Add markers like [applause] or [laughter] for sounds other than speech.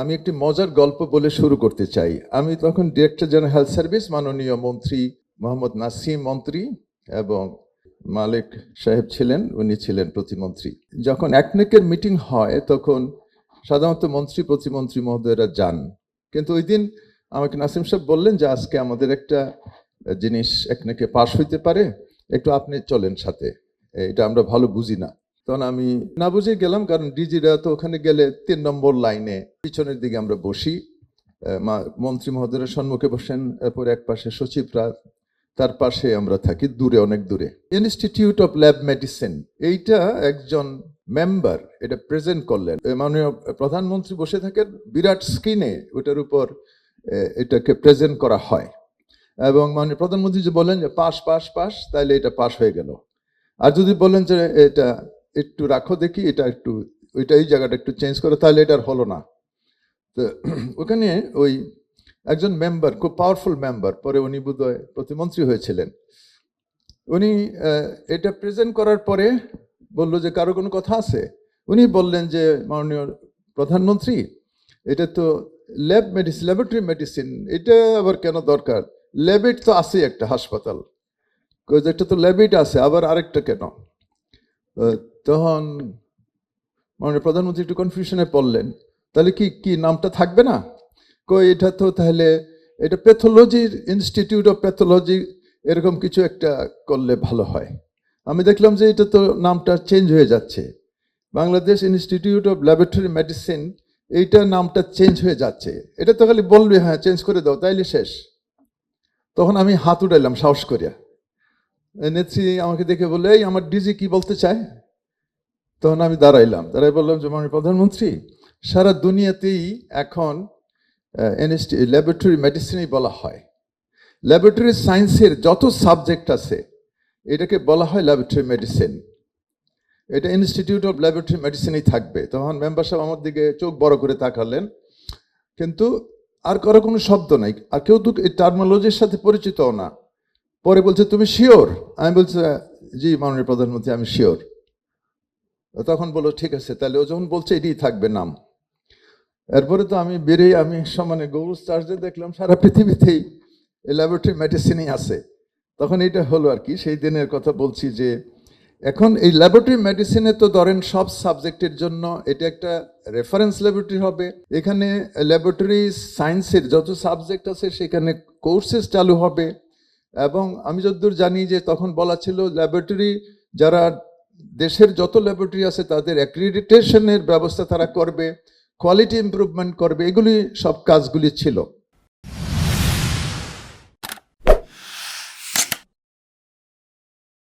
আমি একটি মজার গল্প বলে শুরু করতে চাই। আমি তখন ডিরেক্টর জেনারেল হেলথ সার্ভিস মাননীয় মন্ত্রী মোহাম্মদ নাসিম মন্ত্রী এবং মালিক সাহেব ছিলেন, উনি ছিলেন প্রতিমন্ত্রী। যখন একনেকের মিটিং হয়, তখন সাধারণত মন্ত্রী, প্রতিমন্ত্রী মহোদয়রা যান। কিন্তু ওই দিন আমাকে নাসিম সাহেব বললেন যে, আজকে আমাদের একটা জিনিস একনেকে পাশ হইতে পারে, একটু আপনি চলেন সাথে। এটা আমরা ভালো বুঝি না। তখন আমি না বুঝে গেলাম, কারণ ডিজিরা তো ওখানে গেলে তিন নম্বর লাইনে। পিছনের দিকে আমরা বসি। মন্ত্রী মহোদয়ের সম্মুখে বসেন, এরপর এক পাশে সচিবরা, তার পাশে আমরা থাকি, দূরে, অনেক দূরে। ইনস্টিটিউট অফ ল্যাব মেডিসিন এইটা একজন মেম্বার এটা প্রেজেন্ট করলেন। মাননীয় প্রধানমন্ত্রী বসে থাকেন, বিরাট স্ক্রিনে ওটার উপর এটাকে প্রেজেন্ট করা হয়। এবং মাননীয় প্রধানমন্ত্রী যে বলেন যে, পাস পাস পাস তাহলে এটা পাস হয়ে গেল। আর যদি বলেন যে, এটা একটু রাখো দেখি, এটা একটু ওইটা এই জায়গাটা একটু চেঞ্জ করো, তাহলে এটা আর হলো না। তো [clears throat] ওখানে ওই একজন মেম্বার খুব পাওয়ারফুল মেম্বার পরে উনি বোধহয় প্রতিমন্ত্রী হয়েছিলেন। উনি এটা প্রেজেন্ট করার পরে বলল যে, কারও কোনো কথা আছে? উনি বললেন যে, মাননীয় প্রধানমন্ত্রী, এটা তো ল্যাব মেডিসিন ল্যাবরেটরি মেডিসিন এটা আবার কেন দরকার? ল্যাবেট তো আছে একটা হাসপাতাল। একটা তো ল্যাবেট আছে, আবার আরেকটা কেন? তখন মাননীয় প্রধানমন্ত্রী একটু কনফিউশনে পড়লেন। তাহলে কি কি নামটা থাকবে না? কই, এটা তো তাহলে, এটা প্যাথোলজির ইনস্টিটিউট অফ প্যাথোলজি এরকম কিছু একটা করলে ভালো হয়। আমি দেখলাম যে এটা তো নামটা চেঞ্জ হয়ে যাচ্ছে। Bangladesh institute of laboratory medicine এইটা নামটা চেঞ্জ হয়ে যাচ্ছে। এটা তো খালি বলবে হ্যাঁ চেঞ্জ করে দাও, তাইলে শেষ। তখন আমি হাত উঠাইলাম, সাহস করিয়া। নেত্রী আমাকে দেখে বলে এই, আমার ডিজি কি বলতে চায়? তখন আমি দাঁড়াইলাম। দাঁড়াই বললাম যে মাননীয় প্রধানমন্ত্রী। সারা দুনিয়াতেই এখন এনএসটি ল্যাবরেটরি মেডিসিনই বলা হয়। ল্যাবরেটরি সায়েন্সের যত সাবজেক্ট আছে, এটাকে বলা হয় ল্যাবরেটরি মেডিসিন এটা ইনস্টিটিউট অফ ল্যাবরেটরি মেডিসিনই থাকবে। তখন মেম্বার সাহেব আমার দিকে চোখ বড় করে তাকালেন। কিন্তু আর কারও কোনো শব্দ নাই। আর কেউ তো এই টার্মোলজির সাথে পরিচিতও না। পরে বলছে, তুমি শিওর আমি বলছি জি মাননীয় প্রধানমন্ত্রী, আমি শিওর তখন বলল, ঠিক আছে, তাহলে ও যখন বলছে, এটাই থাকবে নাম। এরপরে তো আমি বেরিয়ে, আমি সমানে গৌরব চার্জে দেখলাম, সারা পৃথিবীতেই এই ল্যাবরেটরি মেডিসিনই আছে। তখন এটা হলো আর কি, সেই দিনের কথা বলছি যে, এখন এই ল্যাবরেটরি মেডিসিনে তো ধরেন সব সাবজেক্টের জন্য এটা একটা রেফারেন্স ল্যাবরেটরি হবে। এখানে ল্যাবরেটরি সায়েন্সের যত সাবজেক্ট আছে, সেখানে কোর্সেস চালু হবে। এবং আমি যতদূর জানি যে, তখন বলা ছিল ল্যাবরেটরি যারা দেশের যত ল্যাবরেটরি আছে, তাদের অ্যাক্রিডিটেশনের ব্যবস্থা তারা করবে কোয়ালিটি ইম্প্রুভমেন্ট করবে, এগুলি সব কাজগুলি ছিল।